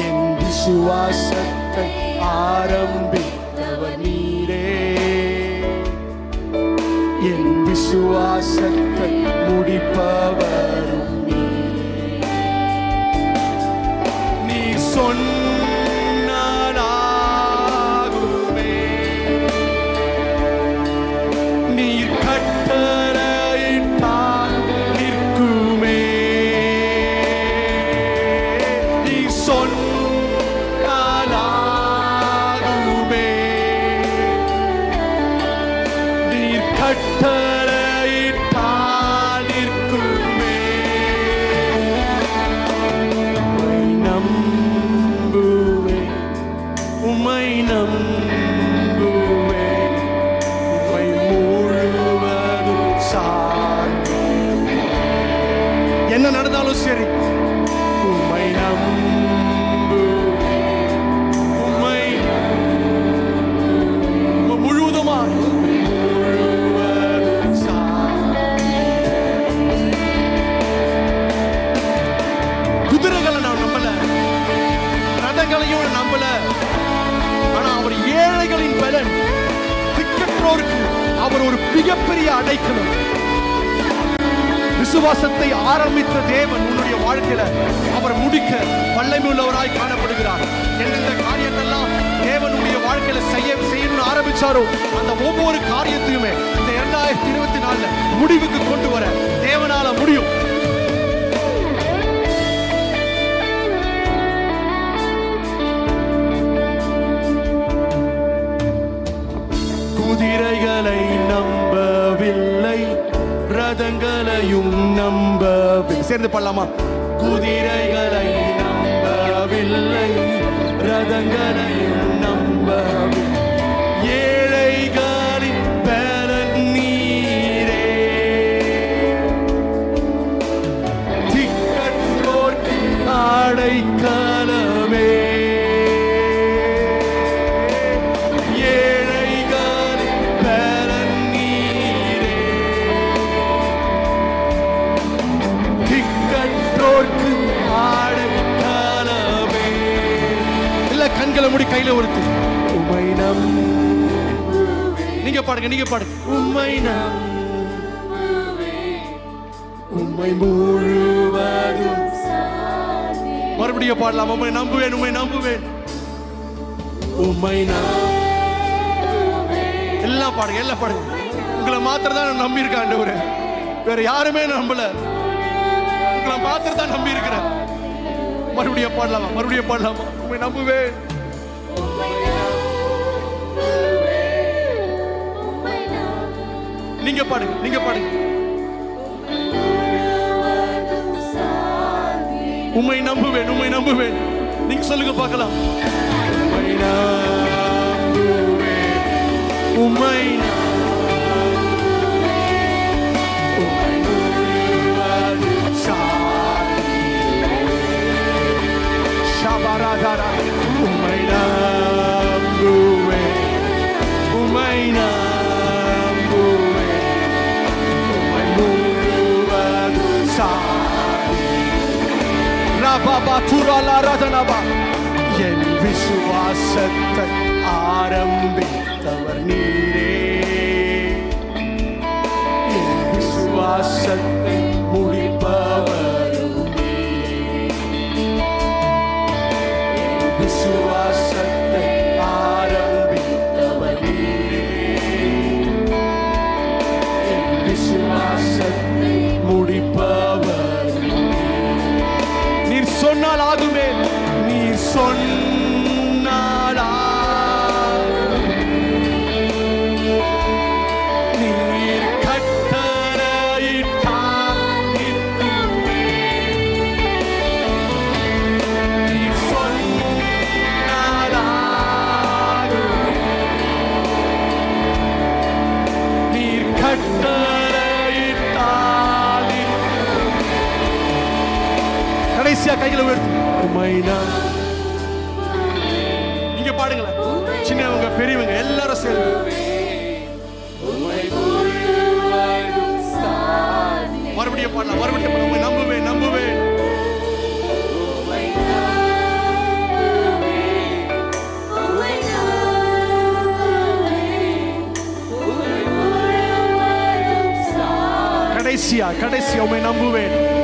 என் விசுவாசத்தை ஆரம்பித்தவர் நீரே என் விசுவாசத்தை முடிப்பவர் son எல்லோருக்கும் அவர் ஒரு மிகப்பெரிய அடைக்கலம். விசுவாசத்தை ஆரம்பித்த தேவன் உன்னுடைய வாழ்க்கையில அவர் முடிக்க வல்லமை உள்ளவராய் காணப்படுகிறார். எந்தெந்த காரியத்தெல்லாம் தேவனுடைய வாழ்க்கையில செய்ய செய்யணும்னு ஆரம்பிச்சாரோ அந்த ஒவ்வொரு காரியத்தையுமே இந்த இரண்டாயிரத்தி இருபத்தி நாலுல முடிவுக்கு கொண்டு வர தேவனால முடியும். சேர்ந்து பண்ணலாமா குதிரைகளை நம்பவில்லை ரதங்களை நம்பவில்லை. கையில ஒருத்து உமை நம். நீங்க பாடுங்க நீங்க பாடுங்க. உமை நம். உம்மை முழுவதும் மறுபடியும் பாடலாம். உம்மை நம்புவேன் உம்மை நம்புவேன். உம்மை நம். எல்லாம் பாடுங்க எல்லாம் பாடுங்க. உங்களை மாத்திரம் தான் நம்பி இருக்கேன் ஆண்டவரே. வேற யாருமே நம்பல. உங்களை மாத்திரம் தான் நம்பி இருக்கிறேன் மறுபடியும் பாடலாமா? மறுபடியும் பாடலாமா? உண்மை நம்புவேன். நீங்க பாடுங்க நீங்க பாடுங்க. உம்மை நம்புவேன் உம்மை நம்புவேன். நீங்க சொல்லுங்க பார்க்கலாம். உம்மை நம்புவேன். உம்மை என் விசுவாசத்தை ஆரம்பித்தவர் நீரே என் விசுவாசத்தை கடைசியா கையில உயர்த்து. இங்க பாடுங்களேன். சின்னவங்க பெரியவங்க எல்லாரும் சேர்ந்து. மறுபடியும் பாடலாம். மறுபடியும் பாடலாம். நம்புவேன் நம்புவேன் கடைசியா கடைசியா உண்மை நம்புவேன்.